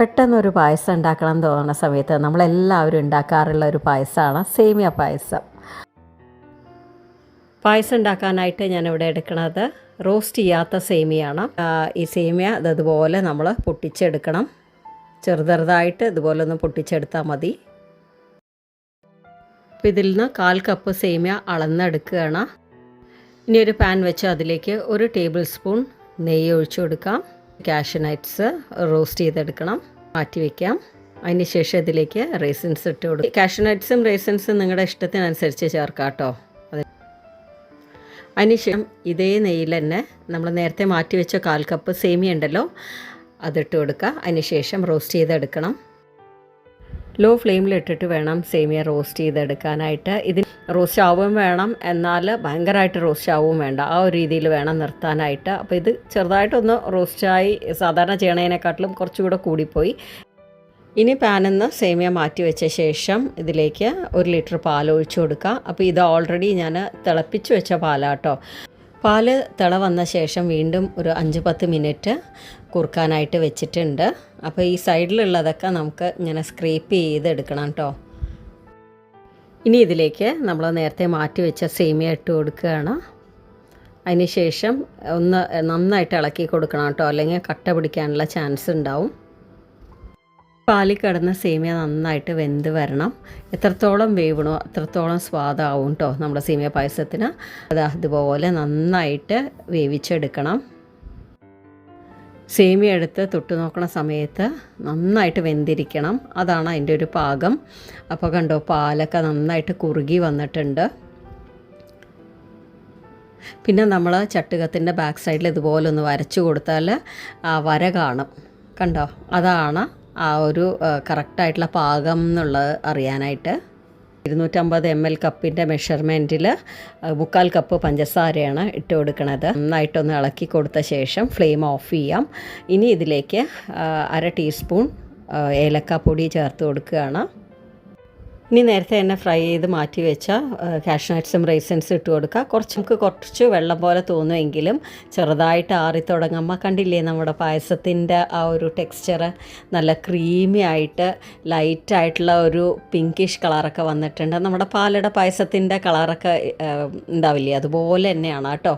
പെട്ടെന്നൊരു പായസം ഉണ്ടാക്കണം എന്ന് തോന്നുന്ന സമയത്ത് നമ്മളെല്ലാവരും ഉണ്ടാക്കാറുള്ള ഒരു പായസമാണ് സേമിയ പായസം. പായസം ഉണ്ടാക്കാനായിട്ട് ഞാനിവിടെ എടുക്കുന്നത് റോസ്റ്റ് ചെയ്യാത്ത സേമിയാണ്. ഈ സേമിയ അതുപോലെ നമ്മൾ പൊട്ടിച്ചെടുക്കണം. ചെറുതെറുതായിട്ട് ഇതുപോലെ ഒന്ന് പൊട്ടിച്ചെടുത്താൽ മതി. അപ്പോൾ ഇതിൽ നിന്ന് കാൽ കപ്പ് സേമിയ അളന്നെടുക്കുകയാണ്. ഇനി ഒരു പാൻ വെച്ച് അതിലേക്ക് ഒരു ടേബിൾ സ്പൂൺ നെയ്യ് ഒഴിച്ചു കൊടുക്കാം. കാഷ്യൂ നട്ട്സ് റോസ്റ്റ് ചെയ്തെടുക്കണം. മാറ്റി വയ്ക്കാം അതിന് ശേഷം ഇതിലേക്ക് റേസിൻസ് ഇട്ട് കൊടുക്കും ക്യാഷ് നട്ട്സും റേസിൻസും നിങ്ങളുടെ ഇഷ്ടത്തിനനുസരിച്ച് ചേർക്കാം കേട്ടോ അത് അതിനുശേഷം ഇതേ നെയ്യിൽ തന്നെ നമ്മൾ നേരത്തെ മാറ്റി വെച്ച കാൽ കപ്പ് സേമിയ ഉണ്ടല്ലോ അതിട്ട് കൊടുക്കുക അതിനുശേഷം റോസ്റ്റ് ചെയ്തെടുക്കണം. ലോ ഫ്ലെയിമിലിട്ടിട്ട് വേണം സേമിയ റോസ്റ്റ് ചെയ്തെടുക്കാനായിട്ട്. ഇതിന് റോസ്റ്റ് ആവുകയും വേണം. എന്നാൽ ഭയങ്കരമായിട്ട് റോസ്റ്റ് ആവുകയും വേണ്ട. ആ ഒരു രീതിയിൽ വേണം നിർത്താനായിട്ട്. അപ്പോൾ ഇത് ചെറുതായിട്ടൊന്ന് റോസ്റ്റായി സാധാരണ ചെയ്യണതിനെക്കാട്ടിലും കുറച്ചുകൂടെ കൂടിപ്പോയി. ഇനി പാനിൽ നിന്ന് സേമിയ മാറ്റി വെച്ച ശേഷം ഇതിലേക്ക് ഒരു ലിറ്റർ പാൽ ഒഴിച്ചു കൊടുക്കുക. അപ്പോൾ ഇത് ഓൾറെഡി ഞാൻ തിളപ്പിച്ച് വെച്ച പാലാട്ടോ. പാൽ തിള വന്ന ശേഷം വീണ്ടും ഒരു അഞ്ച് പത്ത് മിനിറ്റ് കുറുക്കാനായിട്ട് വെച്ചിട്ടുണ്ട്. അപ്പോൾ ഈ സൈഡിലുള്ളതൊക്കെ നമുക്ക് ഇങ്ങനെ സ്ക്രേപ്പ് ചെയ്തെടുക്കണം കേട്ടോ. ഇനി ഇതിലേക്ക് നമ്മൾ നേരത്തെ മാറ്റി വെച്ച സേമിയ ഇട്ട് കൊടുക്കുകയാണ്. അതിന് ശേഷം ഒന്ന് നന്നായിട്ട് ഇളക്കി കൊടുക്കണം കേട്ടോ. അല്ലെങ്കിൽ കട്ട പിടിക്കാനുള്ള ചാൻസ് ഉണ്ടാവും. പാലിൽ കിടന്ന സേമിയ നന്നായിട്ട് വെന്ത് വരണം. എത്രത്തോളം വേവണോ അത്രത്തോളം സ്വാദാവും കേട്ടോ നമ്മുടെ സേമിയ പായസത്തിന്. അത് അതുപോലെ നന്നായിട്ട് വേവിച്ചെടുക്കണം. സേമിയ എടുത്ത് തൊട്ട് നോക്കണ സമയത്ത് നന്നായിട്ട് വെന്തിരിക്കണം. അതാണ് അതിന്റെ ഒരു പാകം. അപ്പോൾ കണ്ടോ പാലൊക്കെ നന്നായിട്ട് കുറുകി വന്നിട്ടുണ്ട്. പിന്നെ നമ്മൾ ചട്ടുകത്തിന്റെ ബാക്ക് സൈഡിൽ ഇതുപോലെ ഒന്ന് വരച്ചു കൊടുത്താൽ ആ വര കാണും. കണ്ടോ? അതാണ് ആ ഒരു കറക്റ്റായിട്ടുള്ള പാകം എന്നുള്ളത് അറിയാനായിട്ട്. ഇരുന്നൂറ്റമ്പത് എം എൽ കപ്പിന്റെ മെഷർമെന്റിൽ മുക്കാൽ കപ്പ് പഞ്ചസാരയാണ് ഇട്ട് കൊടുക്കുന്നത് നന്നായിട്ടൊന്ന് ഇളക്കി കൊടുത്ത ശേഷം ഫ്ലെയിം ഓഫ് ചെയ്യാം. ഇനി ഇതിലേക്ക് അര ടീസ്പൂൺ ഏലക്കാപ്പൊടി ചേർത്ത് കൊടുക്കുകയാണ്. ഇനി നേരത്തെ തന്നെ ഫ്രൈ ചെയ്ത് മാറ്റി വെച്ച കാഷ്നട്ട്സും റൈസൻസും ഇട്ട് കൊടുക്കുക കുറച്ച് നമുക്ക് കുറച്ച് വെള്ളം പോലെ തോന്നുമെങ്കിലും ചെറുതായിട്ട് ആറി തുടങ്ങുമ്പോൾ കണ്ടില്ലേ നമ്മുടെ പായസത്തിന്റെ ആ ഒരു ടെക്സ്ചർ നല്ല ക്രീമി ആയിട്ട് ലൈറ്റായിട്ടുള്ള ഒരു പിങ്കിഷ് കളറൊക്കെ വന്നിട്ടുണ്ട്. നമ്മുടെ പാലട പായസത്തിന്റെ കളറൊക്കെ ഉണ്ടാവില്ലേ? അതുപോലെ തന്നെയാണ് കേട്ടോ.